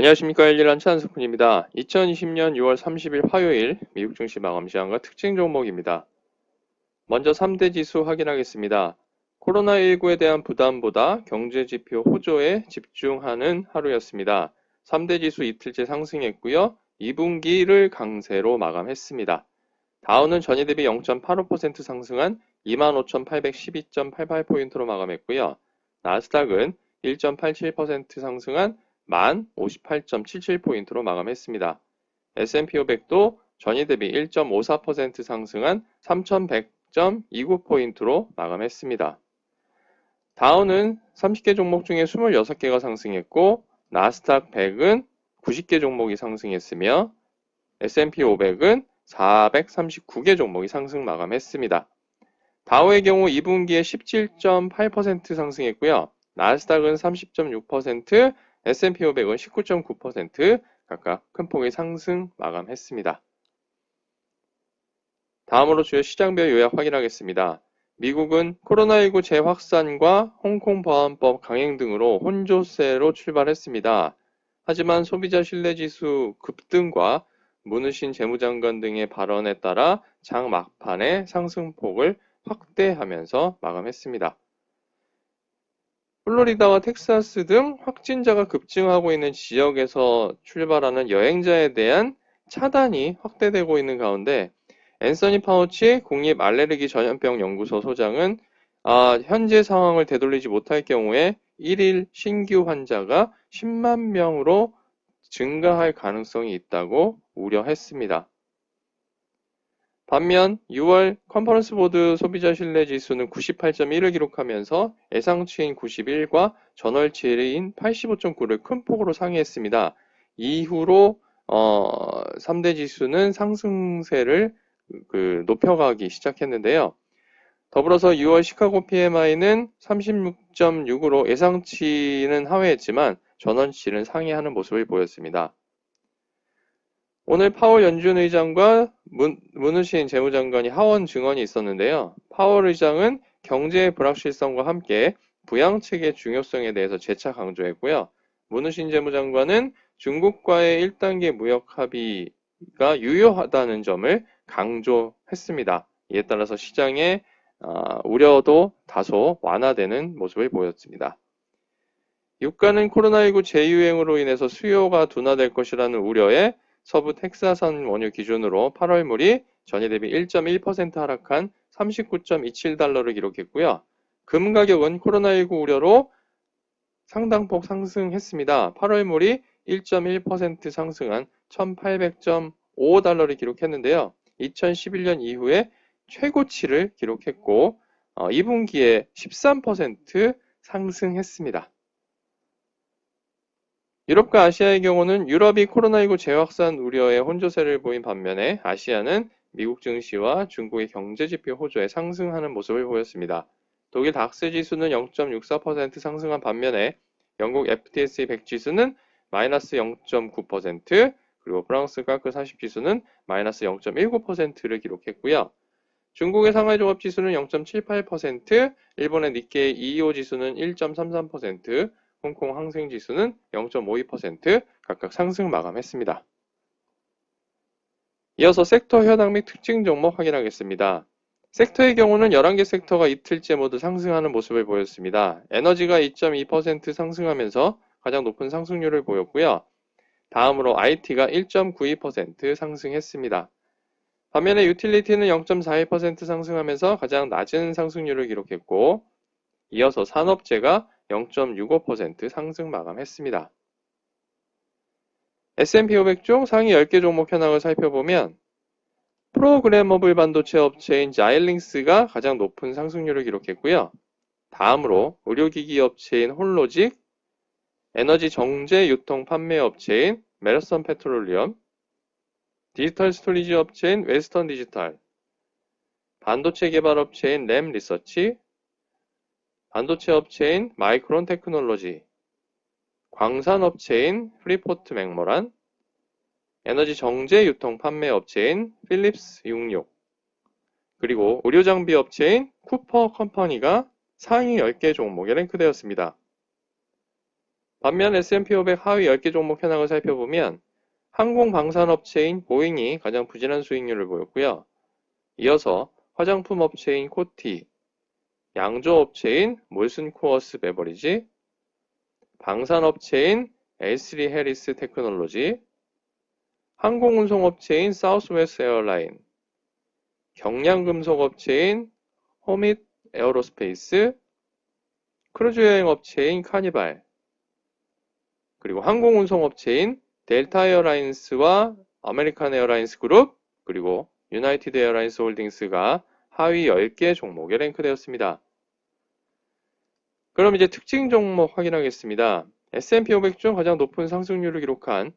안녕하십니까 일일한 차한석훈입니다. 2020년 6월 30일 화요일 미국 증시 마감 시황과 특징 종목입니다. 먼저 3대 지수 확인하겠습니다. 코로나19에 대한 부담보다 경제 지표 호조에 집중하는 하루였습니다. 3대 지수 이틀째 상승했고요. 2분기를 강세로 마감했습니다. 다우는 전일 대비 0.85% 상승한 25,812.88포인트로 마감했고요. 나스닥은 1.87% 상승한 1058.77포인트로 마감했습니다. S&P 500도 전일 대비 1.54% 상승한 3100.29포인트로 마감했습니다. 다우는 30개 종목 중에 26개가 상승했고 나스닥 100은 90개 종목이 상승했으며 S&P 500은 439개 종목이 상승 마감했습니다. 다우의 경우 2분기에 17.8% 상승했고요. 나스닥은 30.6%, S&P 500은 19.9% 각각 큰 폭의 상승 마감했습니다. 다음으로 주요 시장별 요약 확인하겠습니다. 미국은 코로나19 재확산과 홍콩 보안법 강행 등으로 혼조세로 출발했습니다. 하지만 소비자 신뢰지수 급등과 문우신 재무장관 등의 발언에 따라 장 막판에 상승폭을 확대하면서 마감했습니다. 플로리다와 텍사스 등 확진자가 급증하고 있는 지역에서 출발하는 여행자에 대한 차단이 확대되고 있는 가운데 앤서니 파우치 국립 알레르기 전염병 연구소 소장은 아, 현재 상황을 되돌리지 못할 경우에 1일 신규 환자가 10만 명으로 증가할 가능성이 있다고 우려했습니다. 반면 6월 컨퍼런스 보드 소비자 신뢰 지수는 98.1을 기록하면서 예상치인 91과 전월치인 85.9를 큰 폭으로 상회했습니다. 이후로 어, 3대 지수는 상승세를 그 높여가기 시작했는데요. 더불어서 6월 시카고 PMI는 36.6으로 예상치는 하회했지만 전원치는 상회하는 모습을 보였습니다. 오늘 파월 연준 의장과 문, 문우신 재무장관이 하원 증언이 있었는데요. 파월 의장은 경제의 불확실성과 함께 부양책의 중요성에 대해서 재차 강조했고요. 문우신 재무장관은 중국과의 1단계 무역 합의가 유효하다는 점을 강조했습니다. 이에 따라서 시장의 어, 우려도 다소 완화되는 모습을 보였습니다. 유가는 코로나19 재유행으로 인해서 수요가 둔화될 것이라는 우려에 서부 텍사산 원유 기준으로 8월물이 전일 대비 1.1% 하락한 39.27달러를 기록했고요. 금 가격은 코로나19 우려로 상당폭 상승했습니다. 8월물이 1.1% 상승한 1800.5달러를 기록했는데요. 2011년 이후에 최고치를 기록했고 2분기에 어, 13% 상승했습니다. 유럽과 아시아의 경우는 유럽이 코로나19 재확산 우려에 혼조세를 보인 반면에 아시아는 미국 증시와 중국의 경제 지표 호조에 상승하는 모습을 보였습니다. 독일 닥스 지수는 0.64% 상승한 반면에 영국 FTSE 100 지수는 마이너스 0.9% 그리고 프랑스 까크 40 지수는 마이너스 0.19%를 기록했고요. 중국의 상하이 종합 지수는 0.78%, 일본의 니케이 225 지수는 1.33%, 홍콩 항생 지수는 0.52% 각각 상승 마감했습니다. 이어서 섹터 현황 및 특징 종목 확인하겠습니다. 섹터의 경우는 11개 섹터가 이틀째 모두 상승하는 모습을 보였습니다. 에너지가 2.2% 상승하면서 가장 높은 상승률을 보였고요. 다음으로 IT가 1.92% 상승했습니다. 반면에 유틸리티는 0.42% 상승하면서 가장 낮은 상승률을 기록했고 이어서 산업재가 0.65% 상승 마감했습니다. S&P 500 중 상위 10개 종목 현황을 살펴보면 프로그래머블 반도체 업체인 자일링스가 가장 높은 상승률을 기록했고요. 다음으로 의료기기 업체인 홀로직, 에너지 정제 유통 판매 업체인 메르선 페트롤리엄, 디지털 스토리지 업체인 웨스턴 디지털, 반도체 개발 업체인 램 리서치, 반도체 업체인 마이크론 테크놀로지, 광산 업체인 프리포트 맥모란, 에너지 정제 유통 판매 업체인 필립스 66, 그리고 의료 장비 업체인 쿠퍼 컴퍼니가 상위 10개 종목에 랭크되었습니다. 반면 S&P 500 하위 10개 종목 현황을 살펴보면 항공 방산 업체인 보잉이 가장 부진한 수익률을 보였고요. 이어서 화장품 업체인 코티, 양조업체인 몰슨 코어스 베버리지, 방산업체인 에스리 해리스 테크놀로지, 항공운송업체인 사우스웨스 에어라인, 경량금속업체인 호밋 에어로스페이스, 크루즈 여행업체인 카니발, 그리고 항공운송업체인 델타 에어라인스와 아메리칸 에어라인스 그룹, 그리고 유나이티드 에어라인스 홀딩스가 하위 10개 종목에 랭크되었습니다. 그럼 이제 특징 종목 확인하겠습니다. S&P 500 중 가장 높은 상승률을 기록한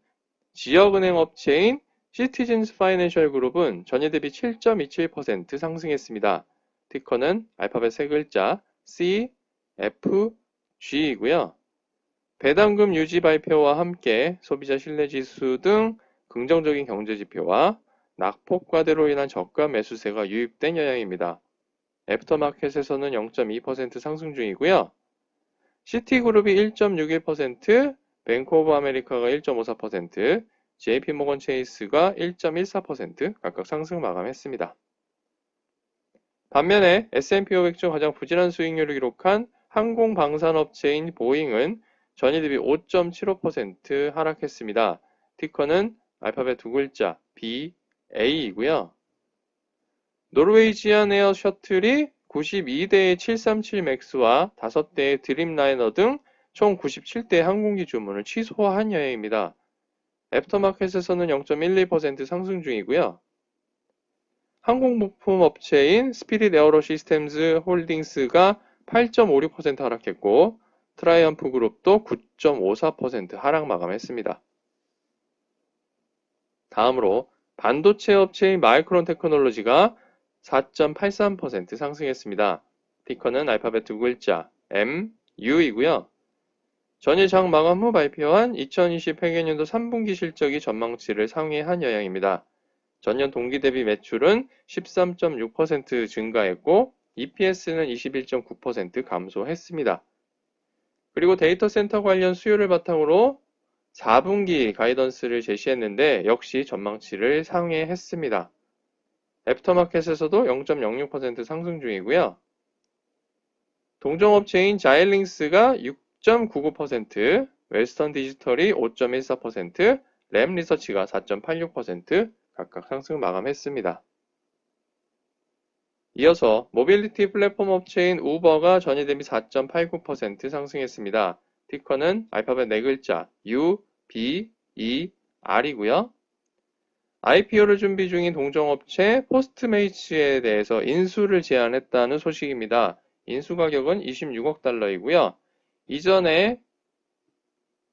지역은행 업체인 시티즌스 파이낸셜 그룹은 전일 대비 7.27% 상승했습니다. 티커는 알파벳 세 글자 C, F, G이고요. 배당금 유지 발표와 함께 소비자 신뢰 지수 등 긍정적인 경제 지표와 낙폭 과대로 인한 저가 매수세가 유입된 영향입니다. 애프터마켓에서는 0.2% 상승 중이고요. 시티그룹이 1.61%, 뱅크 오브 아메리카가 1.54%, JP모건 체이스가 1.14% 각각 상승 마감했습니다. 반면에 S&P 500 중 가장 부진한 수익률을 기록한 항공 방산업체인 보잉은 전일 대비 5.75% 하락했습니다. 티커는 알파벳 두 글자 B, A이고요. 노르웨이지안 에어 셔틀이 92대의 737 맥스와 5대의 드림라이너 등 총 97대의 항공기 주문을 취소한 여행입니다. 애프터마켓에서는 0.12% 상승 중이고요. 항공부품 업체인 스피릿 에어로 시스템즈 홀딩스가 8.56% 하락했고 트라이언프 그룹도 9.54% 하락 마감했습니다. 다음으로 반도체 업체인 마이크론 테크놀로지가 4.83% 상승했습니다. 티커는 알파벳 두 글자 M, U이고요. 전일 장 마감 후 발표한 2020 회계년도 3분기 실적이 전망치를 상회한 영향입니다. 전년 동기 대비 매출은 13.6% 증가했고 EPS는 21.9% 감소했습니다. 그리고 데이터 센터 관련 수요를 바탕으로 4분기 가이던스를 제시했는데 역시 전망치를 상회했습니다. 애프터마켓에서도 0.06% 상승 중이고요. 동종업체인 자일링스가 6.99%, 웨스턴 디지털이 5.14%, 램 리서치가 4.86% 각각 상승 마감했습니다. 이어서 모빌리티 플랫폼 업체인 우버가 전일 대비 4.89% 상승했습니다. 티커는 알파벳 4글자 U, B, E, R이고요. IPO를 준비 중인 동종업체 포스트메이츠에 대해서 인수를 제안했다는 소식입니다. 인수 가격은 26억 달러이고요. 이전에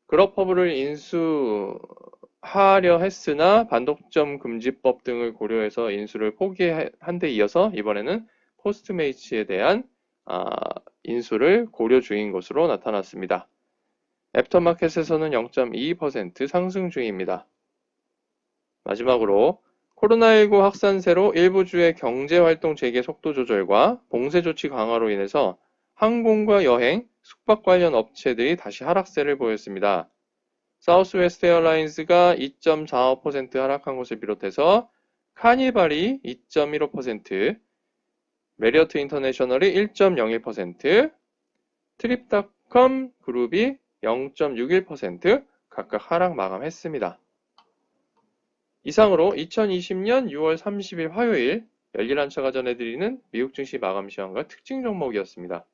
그룹퍼블을 인수하려 했으나 반독점 금지법 등을 고려해서 인수를 포기한 데 이어서 이번에는 포스트메이츠에 대한 아, 인수를 고려 중인 것으로 나타났습니다. 애프터마켓에서는 0.2% 상승 중입니다. 마지막으로 코로나19 확산세로 일부 주의 경제활동 재개 속도 조절과 봉쇄 조치 강화로 인해서 항공과 여행, 숙박 관련 업체들이 다시 하락세를 보였습니다. 사우스웨스트 에어라인스가 2.45% 하락한 것을 비롯해서 카니발이 2.15%, 메리어트 인터내셔널이 1.01%, 트립닷컴 그룹이 0.61% 각각 하락 마감했습니다. 이상으로 2020년 6월 30일 화요일 열일한 차가 전해드리는 미국 증시 마감 시황과 특징 종목이었습니다.